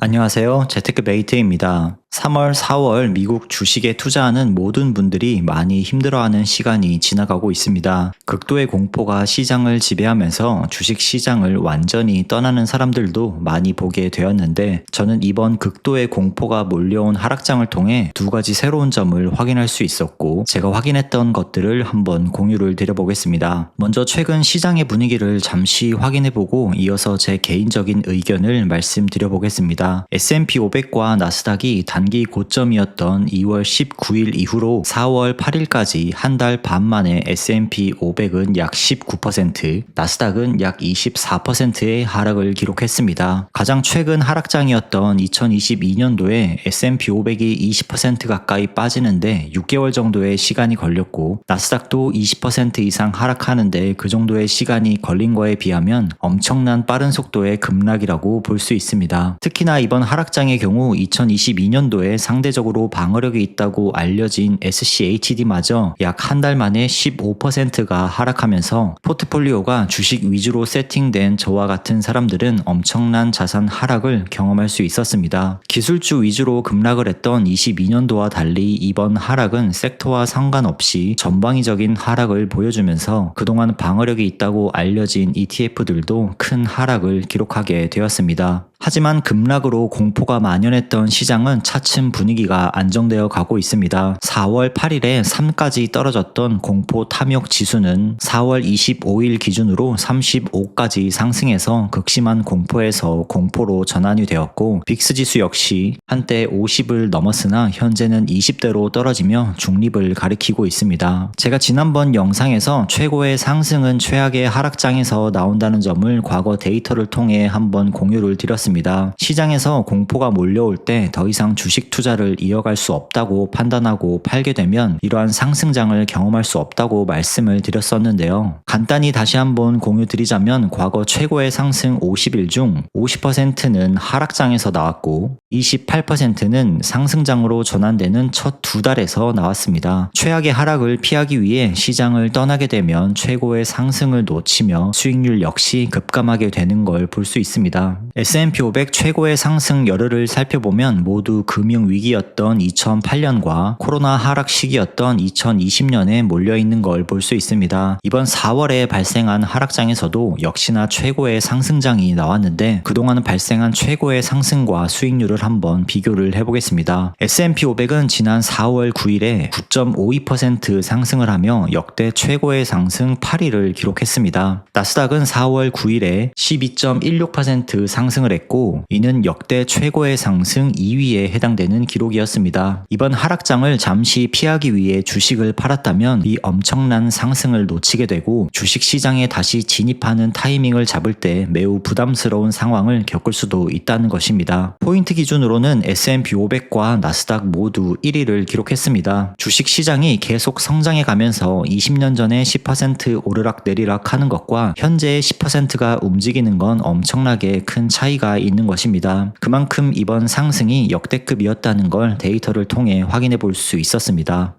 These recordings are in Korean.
안녕하세요. 재테크 메이트입니다. 3월, 4월 미국 주식에 투자하는 모든 분들이 많이 힘들어하는 시간이 지나가고 있습니다. 극도의 공포가 시장을 지배하면서 주식 시장을 완전히 떠나는 사람들도 많이 보게 되었는데 저는 이번 극도의 공포가 몰려온 하락장을 통해 두 가지 새로운 점을 확인할 수 있었고 제가 확인했던 것들을 한번 공유를 드려보겠습니다. 먼저 최근 시장의 분위기를 잠시 확인해보고 이어서 제 개인적인 의견을 말씀드려보겠습니다. S&P 500과 나스닥이 단 단기 고점이었던 2월 19일 이후로 4월 8일까지 한 달 반 만에 S&P 500은 약 19%, 나스닥은 약 24%의 하락을 기록했습니다. 가장 최근 하락장이었던 2022년도에 S&P 500이 20% 가까이 빠지는데 6개월 정도의 시간이 걸렸고 나스닥도 20% 이상 하락하는데 그 정도의 시간이 걸린 거에 비하면 엄청난 빠른 속도의 급락이라고 볼 수 있습니다. 특히나 이번 하락장의 경우 2022년도 정도의 상대적으로 방어력이 있다고 알려진 SCHD마저 약 한 달 만에 15%가 하락하면서 포트폴리오가 주식 위주로 세팅된 저와 같은 사람들은 엄청난 자산 하락을 경험할 수 있었습니다. 기술주 위주로 급락을 했던 22년도와 달리 이번 하락은 섹터와 상관없이 전방위적인 하락을 보여주면서 그동안 방어력이 있다고 알려진 ETF들도 큰 하락을 기록하게 되었습니다. 하지만 급락으로 공포가 만연했던 시장은 차츰 분위기가 안정되어 가고 있습니다. 4월 8일에 3까지 떨어졌던 공포 탐욕 지수는 4월 25일 기준으로 35까지 상승해서 극심한 공포에서 공포로 전환이 되었고 빅스 지수 역시 한때 50을 넘었으나 현재는 20대로 떨어지며 중립을 가리키고 있습니다. 제가 지난번 영상에서 최고의 상승은 최악의 하락장에서 나온다는 점을 과거 데이터를 통해 한번 공유를 드렸습니다. 있습니다. 시장에서 공포가 몰려올 때 더 이상 주식 투자를 이어갈 수 없다고 판단하고 팔게 되면 이러한 상승장을 경험할 수 없다고 말씀을 드렸었는데요. 간단히 다시 한번 공유 드리자면 과거 최고의 상승 50일 중 50%는 하락장에서 나왔고 28%는 상승장으로 전환되는 첫 두 달에서 나왔습니다. 최악의 하락을 피하기 위해 시장을 떠나게 되면 최고의 상승을 놓치며 수익률 역시 급감하게 되는 걸 볼 수 있습니다. S&P 500 최고의 상승 열흘을 살펴보면 모두 금융위기였던 2008년과 코로나 하락 시기였던 2020년에 몰려있는 걸 볼 수 있습니다. 이번 4월에 발생한 하락장에서도 역시나 최고의 상승장이 나왔는데 그동안 발생한 최고의 상승과 수익률을 한번 비교를 해보겠습니다. S&P 500은 지난 4월 9일에 9.52% 상승을 하며 역대 최고의 상승 8위를 기록했습니다. 나스닥은 4월 9일에 12.16% 상승을 했고 이는 역대 최고의 상승 2위에 해당되는 기록이었습니다. 이번 하락장을 잠시 피하기 위해 주식을 팔았다면 이 엄청난 상승을 놓치게 되고 주식 시장에 다시 진입하는 타이밍을 잡을 때 매우 부담스러운 상황을 겪을 수도 있다는 것입니다. 포인트 기준으로는 S&P 500과 나스닥 모두 1위를 기록했습니다. 주식 시장이 계속 성장해 가면서 20년 전에 10% 오르락 내리락 하는 것과 현재의 10%가 움직이는 건 엄청나게 큰 차이가 있는 것입니다. 그만큼 이번 상승이 역대급이었다는 걸 데이터를 통해 확인해 볼 수 있었습니다.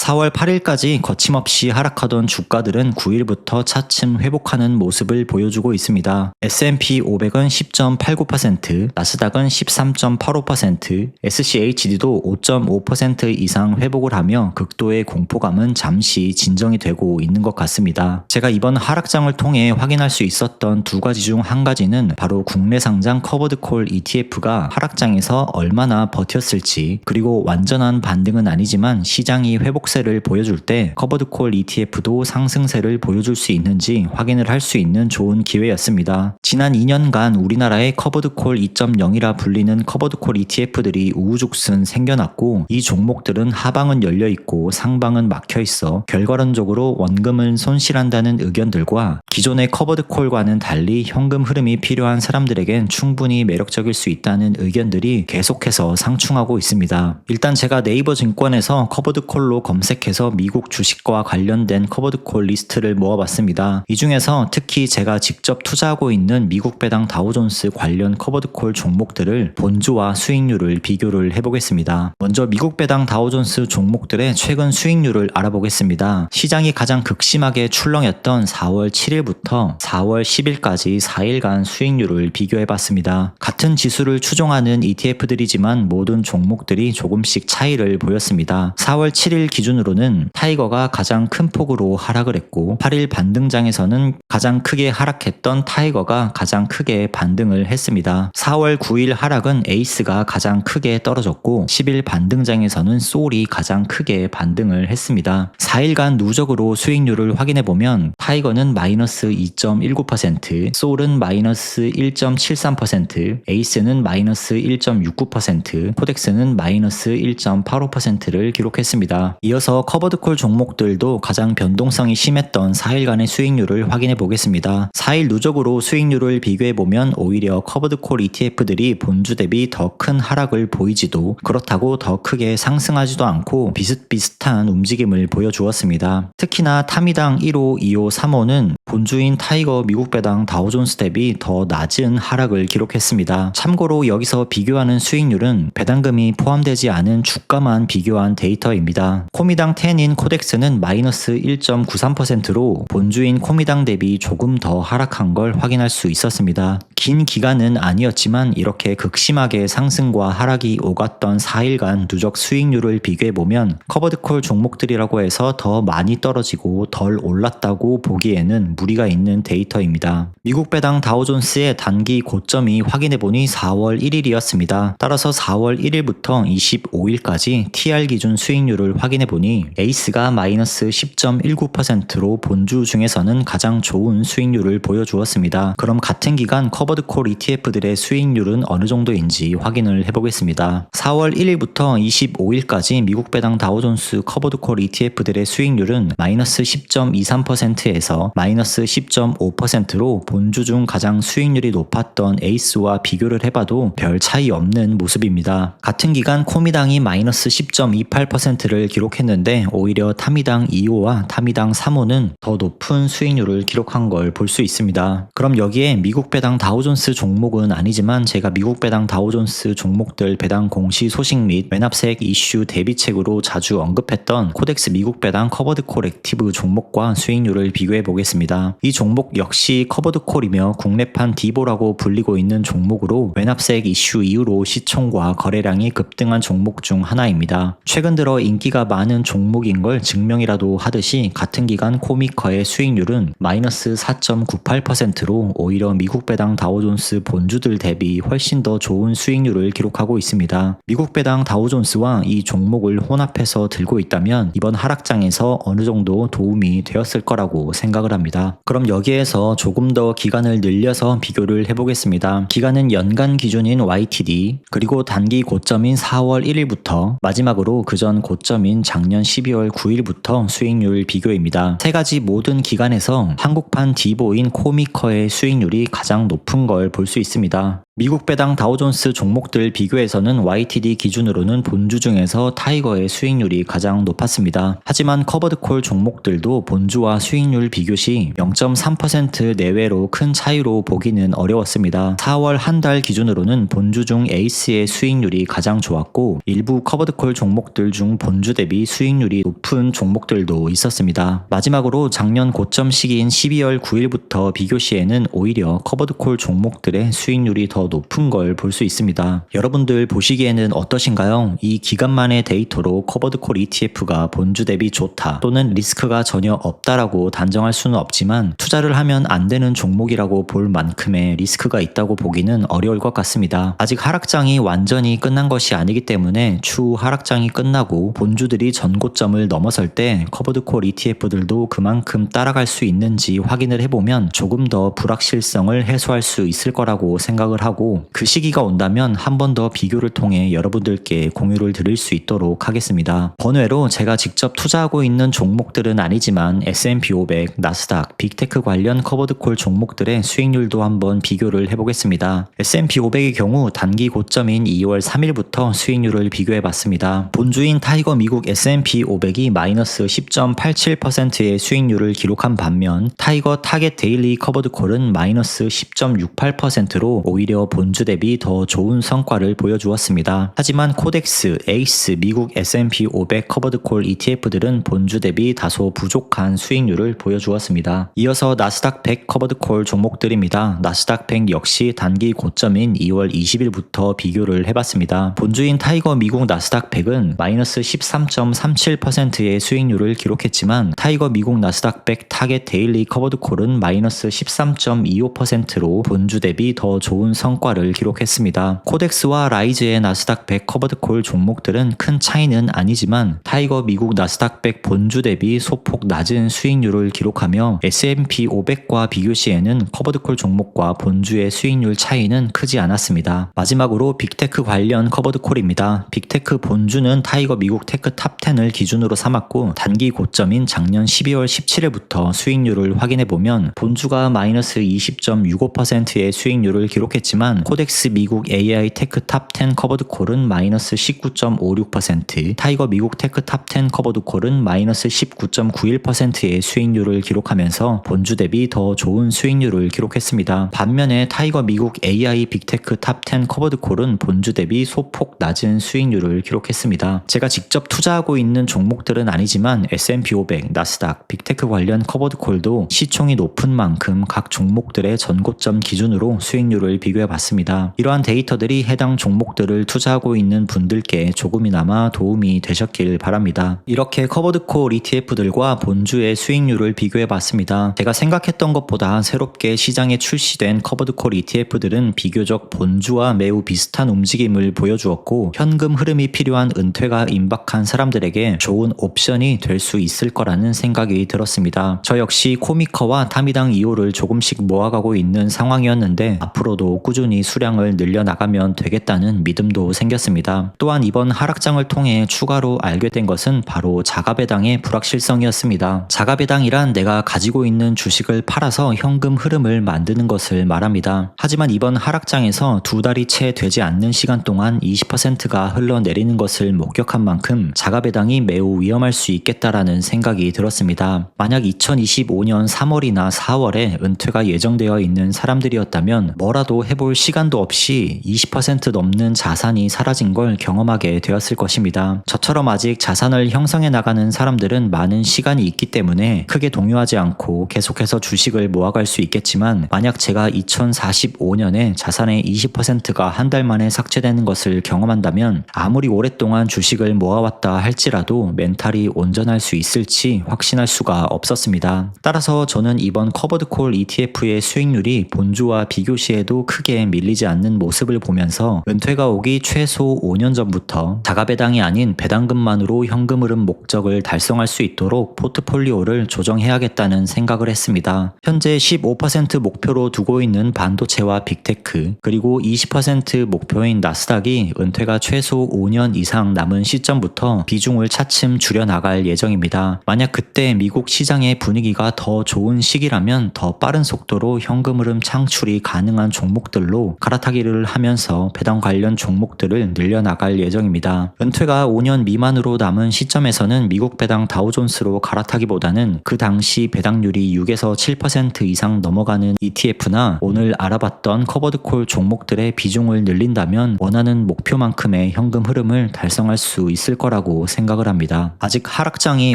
4월 8일까지 거침없이 하락하던 주가들은 9일부터 차츰 회복하는 모습을 보여주고 있습니다. S&P 500은 10.89%, 나스닥은 13.85%, SCHD도 5.5% 이상 회복을 하며 극도의 공포감은 잠시 진정이 되고 있는 것 같습니다. 제가 이번 하락장을 통해 확인할 수 있었던 두 가지 중 한 가지는 바로 국내 상장 커버드콜 ETF가 하락장에서 얼마나 버텼을지 그리고 완전한 반등은 아니지만 시장이 회복 회복세를 보여줄 때 커버드콜 ETF도 상승세를 보여줄 수 있는지 확인을 할 수 있는 좋은 기회였습니다. 지난 2년간 우리나라의 커버드콜 2.0이라 불리는 커버드콜 ETF들이 우후죽순 생겨났고 이 종목들은 하방은 열려 있고 상방은 막혀 있어 결과론적으로 원금을 손실한다는 의견들과 기존의 커버드콜과는 달리 현금 흐름이 필요한 사람들에겐 충분히 매력적일 수 있다는 의견들이 계속해서 상충하고 있습니다. 일단 제가 네이버 증권에서 커버드콜로 검색해서 미국 주식과 관련된 커버드콜 리스트를 모아봤습니다. 이 중에서 특히 제가 직접 투자하고 있는 미국 배당 다우존스 관련 커버드콜 종목들을 본주와 수익률을 비교를 해보겠습니다. 먼저 미국 배당 다우존스 종목들의 최근 수익률을 알아보겠습니다. 시장이 가장 극심하게 출렁였던 4월 7일부터 4월 10일까지 4일간 수익률을 비교해봤습니다. 같은 지수를 추종하는 ETF들이지만 모든 종목들이 조금씩 차이를 보였습니다. 4월 7일 기 준으로는 타이거가 가장 큰 폭으로 하락을 했고 8일 반등장에서는 가장 크게 하락했던 타이거가 가장 크게 반등을 했습니다. 4월 9일 하락은 에이스가 가장 크게 떨어졌고 10일 반등장에서는 소울이 가장 크게 반등을 했습니다. 4일간 누적으로 수익률을 확인해 보면 타이거는 마이너스 2.19%, 소울은 마이너스 1.73%, 에이스는 마이너스 1.69%, 코덱스는 마이너스 1.85%를 기록했습니다. 이어서 커버드콜 종목들도 가장 변동성이 심했던 4일간의 수익률을 확인해 보겠습니다. 4일 누적으로 수익률을 비교해 보면 오히려 커버드콜 ETF들이 본주 대비 더 큰 하락을 보이지도 그렇다고 더 크게 상승하지도 않고 비슷비슷한 움직임을 보여주었습니다. 특히나 타미당 1호, 2호, 3호는 본주인 타이거 미국 배당 다우존스 대비 더 낮은 하락을 기록했습니다. 참고로 여기서 비교하는 수익률은 배당금이 포함되지 않은 주가만 비교한 데이터입니다. 코미당 10인 코덱스는 마이너스 1.93%로 본주인 코미당 대비 조금 더 하락한 걸 확인할 수 있었습니다. 긴 기간은 아니었지만 이렇게 극심하게 상승과 하락이 오갔던 4일간 누적 수익률을 비교해보면 커버드콜 종목들이라고 해서 더 많이 떨어지고 덜 올랐다고 보기에는 무리가 있는 데이터입니다. 미국 배당 다우존스의 단기 고점이 확인해보니 4월 1일이었습니다. 따라서 4월 1일부터 25일까지 TR 기준 수익률을 확인해보니 에이스가 마이너스 10.19%로 본주 중에서는 가장 좋은 수익률을 보여주었습니다. 그럼 같은 기간 커버 드콜 ETF들의 수익률은 어느 정도인지 확인을 해보겠습니다. 4월 1일부터 25일까지 미국 배당 다우존스 커버드콜 ETF들의 수익률은 마이너스 10.23%에서 마이너스 10.5%로 본주 중 가장 수익률이 높았던 에이스와 비교를 해봐도 별 차이 없는 모습입니다. 같은 기간 코미당이 마이너스 10.28%를 기록했는데 오히려 타미당 2호와 타미당 3호는 더 높은 수익률을 기록한 걸 볼 수 있습니다. 그럼 여기에 미국 배당 다우 존스 종목은 아니지만 제가 미국 배당 다우존스 종목들 배당 공시 소식 및 매납색 이슈 대비책으로 자주 언급했던 코덱스 미국 배당 커버드 콜 액티브 종목과 수익률을 비교해 보겠습니다. 이 종목 역시 커버드 콜이며 국내판 디보라고 불리고 있는 종목으로 매납색 이슈 이후로 시총과 거래량이 급등한 종목 중 하나입니다. 최근 들어 인기가 많은 종목인 걸 증명이라도 하듯이 같은 기간 코미커의 수익률은 마이너스 4.98%로 오히려 미국 배당 다우 존스 본주들 대비 훨씬 더 좋은 수익률을 기록하고 있습니다. 미국 배당 다우존스와 이 종목을 혼합해서 들고 있다면 이번 하락장에서 어느 정도 도움이 되었을 거라고 생각을 합니다. 그럼 여기에서 조금 더 기간을 늘려서 비교를 해보겠습니다. 기간은 연간 기준인 YTD 그리고 단기 고점인 4월 1일부터 마지막으로 그전 고점인 작년 12월 9일부터 수익률 비교입니다. 세 가지 모든 기간에서 한국판 디보인 코미커의 수익률이 가장 높은 걸 볼 수 있습니다. 미국 배당 다우존스 종목들 비교에서는 YTD 기준으로는 본주 중에서 타이거의 수익률이 가장 높았습니다. 하지만 커버드콜 종목들도 본주와 수익률 비교 시 0.3% 내외로 큰 차이로 보기는 어려웠습니다. 4월 한 달 기준으로는 본주 중 에이스의 수익률이 가장 좋았고 일부 커버드콜 종목들 중 본주 대비 수익률이 높은 종목들도 있었습니다. 마지막으로 작년 고점 시기인 12월 9일부터 비교 시에는 오히려 커버드콜 종목들의 수익률이 더 높은 걸 볼 수 있습니다. 여러분들 보시기에는 어떠신가요? 이 기간만의 데이터로 커버드콜 ETF가 본주 대비 좋다 또는 리스크가 전혀 없다라고 단정할 수는 없지만 투자를 하면 안 되는 종목이라고 볼 만큼의 리스크가 있다고 보기는 어려울 것 같습니다. 아직 하락장이 완전히 끝난 것이 아니기 때문에 추후 하락장이 끝나고 본주들이 전고점을 넘어설 때 커버드콜 ETF들도 그만큼 따라갈 수 있는지 확인을 해보면 조금 더 불확실성을 해소할 수 있을 거라고 생각을 하고 하고 그 시기가 온다면 한 번 더 비교를 통해 여러분들께 공유를 드릴 수 있도록 하겠습니다. 번외로 제가 직접 투자하고 있는 종목들은 아니지만 S&P 500, 나스닥, 빅테크 관련 커버드콜 종목들의 수익률도 한번 비교를 해보겠습니다. S&P 500의 경우 단기 고점인 2월 3일부터 수익률을 비교해봤습니다. 본주인 타이거 미국 S&P 500이 마이너스 10.87%의 수익률을 기록한 반면 타이거 타겟 데일리 커버드콜은 마이너스 10.68%로 오히려 본주 대비 더 좋은 성과를 보여주었습니다. 하지만 코덱스, 에이스, 미국 S&P 500 커버드콜 ETF들은 본주 대비 다소 부족한 수익률을 보여주었습니다. 이어서 나스닥 100 커버드콜 종목들입니다. 나스닥 100 역시 단기 고점인 2월 20일부터 비교를 해봤습니다. 본주인 타이거 미국 나스닥 100은 마이너스 13.37%의 수익률을 기록했지만 타이거 미국 나스닥 100 타겟 데일리 커버드콜은 마이너스 13.25%로 본주 대비 더 좋은 성 과를 기록했습니다. 코덱스와 라이즈의 나스닥 100 커버드콜 종목들은 큰 차이는 아니지만 타이거 미국 나스닥 100 본주 대비 소폭 낮은 수익률을 기록하며 S&P 500과 비교 시에는 커버드콜 종목과 본주의 수익률 차이는 크지 않았습니다. 마지막으로 빅테크 관련 커버드콜입니다. 빅테크 본주는 타이거 미국 테크 탑10을 기준으로 삼았고 단기 고점인 작년 12월 17일부터 수익률을 확인해 보면 본주가 마이너스 20.65%의 수익률을 기록했지만 코덱스 미국 AI 테크 탑 10 커버드 콜은 마이너스 19.56%, 타이거 미국 테크 탑 10 커버드 콜은 마이너스 19.91%의 수익률을 기록하면서 본주 대비 더 좋은 수익률을 기록했습니다. 반면에 타이거 미국 AI 빅테크 탑 10 커버드 콜은 본주 대비 소폭 낮은 수익률을 기록했습니다. 제가 직접 투자하고 있는 종목들은 아니지만 S&P 500, 나스닥, 빅테크 관련 커버드 콜도 시총이 높은 만큼 각 종목들의 전고점 기준으로 수익률을 비교해 봤습니다. 이러한 데이터들이 해당 종목들을 투자하고 있는 분들께 조금이나마 도움이 되셨길 바랍니다. 이렇게 커버드콜 ETF들과 본주의 수익률을 비교해 봤습니다. 제가 생각했던 것보다 새롭게 시장에 출시된 커버드콜 ETF들은 비교적 본주와 매우 비슷한 움직임을 보여주었고 현금 흐름이 필요한 은퇴가 임박한 사람들에게 좋은 옵션이 될 수 있을 거라는 생각이 들었습니다. 저 역시 코미커와 타미당 2호를 조금씩 모아가고 있는 상황이었는데 앞으로도 꾸준히 수량을 늘려나가면 되겠다는 믿음도 생겼습니다. 또한 이번 하락장을 통해 추가로 알게 된 것은 바로 자가배당의 불확실성이었습니다. 자가배당이란 내가 가지고 있는 주식을 팔아서 현금 흐름을 만드는 것을 말합니다. 하지만 이번 하락장에서 두 달이 채 되지 않는 시간 동안 20%가 흘러내리는 것을 목격한 만큼 자가배당이 매우 위험할 수 있겠다라는 생각이 들었습니다. 만약 2025년 3월이나 4월에 은퇴가 예정되어 있는 사람들이었다면 뭐라도 해볼 시간도 없이 20% 넘는 자산이 사라진 걸 경험하게 되었을 것입니다. 저처럼 아직 자산을 형성해 나가는 사람들은 많은 시간이 있기 때문에 크게 동요하지 않고 계속해서 주식을 모아갈 수 있겠지만 만약 제가 2045년에 자산의 20%가 한 달 만에 삭제되는 것을 경험한다면 아무리 오랫동안 주식을 모아왔다 할지라도 멘탈이 온전할 수 있을지 확신할 수가 없었습니다. 따라서 저는 이번 커버드콜 ETF의 수익률이 본주와 비교 시에도 크게 밀리지 않는 모습을 보면서 은퇴가 오기 최소 5년 전부터 자가배당이 아닌 배당금만으로 현금 흐름 목적을 달성할 수 있도록 포트폴리오를 조정해야겠다는 생각을 했습니다. 현재 15% 목표로 두고 있는 반도체와 빅테크 그리고 20% 목표인 나스닥이 은퇴가 최소 5년 이상 남은 시점부터 비중을 차츰 줄여나갈 예정입니다. 만약 그때 미국 시장의 분위기가 더 좋은 시기라면 더 빠른 속도로 현금 흐름 창출이 가능한 종목들 로 갈아타기를 하면서 배당 관련 종목들을 늘려나갈 예정입니다. 은퇴가 5년 미만으로 남은 시점에서는 미국 배당 다우존스로 갈아타기보다는 그 당시 배당률이 6에서 7% 이상 넘어가는 ETF나 오늘 알아봤던 커버드콜 종목들의 비중을 늘린다면 원하는 목표만큼의 현금 흐름을 달성할 수 있을 거라고 생각을 합니다. 아직 하락장이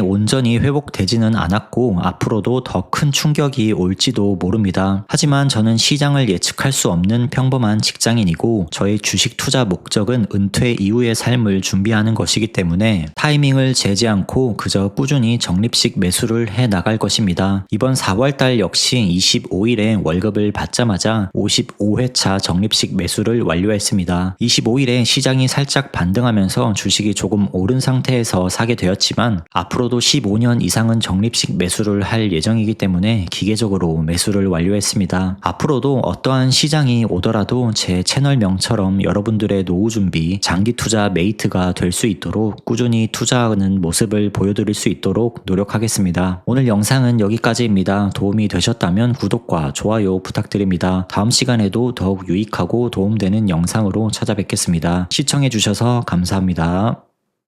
온전히 회복되지는 않았고 앞으로도 더 큰 충격이 올지도 모릅니다. 하지만 저는 시장을 예측할 수 없는 평범한 직장인이고 저의 주식 투자 목적은 은퇴 이후의 삶을 준비하는 것이기 때문에 타이밍을 재지 않고 그저 꾸준히 적립식 매수를 해 나갈 것입니다. 이번 4월 달 역시 25일에 월급을 받자마자 55회차 적립식 매수를 완료했습니다. 25일에 시장이 살짝 반등하면서 주식이 조금 오른 상태에서 사게 되었지만 앞으로도 15년 이상은 적립식 매수를 할 예정이기 때문에 기계적으로 매수를 완료했습니다. 앞으로도 어떠한 시장이 오더라도 제 채널명처럼 여러분들의 노후 준비, 장기 투자 메이트가 될 수 있도록 꾸준히 투자하는 모습을 보여드릴 수 있도록 노력하겠습니다. 오늘 영상은 여기까지입니다. 도움이 되셨다면 구독과 좋아요 부탁드립니다. 다음 시간에도 더욱 유익하고 도움되는 영상으로 찾아뵙겠습니다. 시청해주셔서 감사합니다.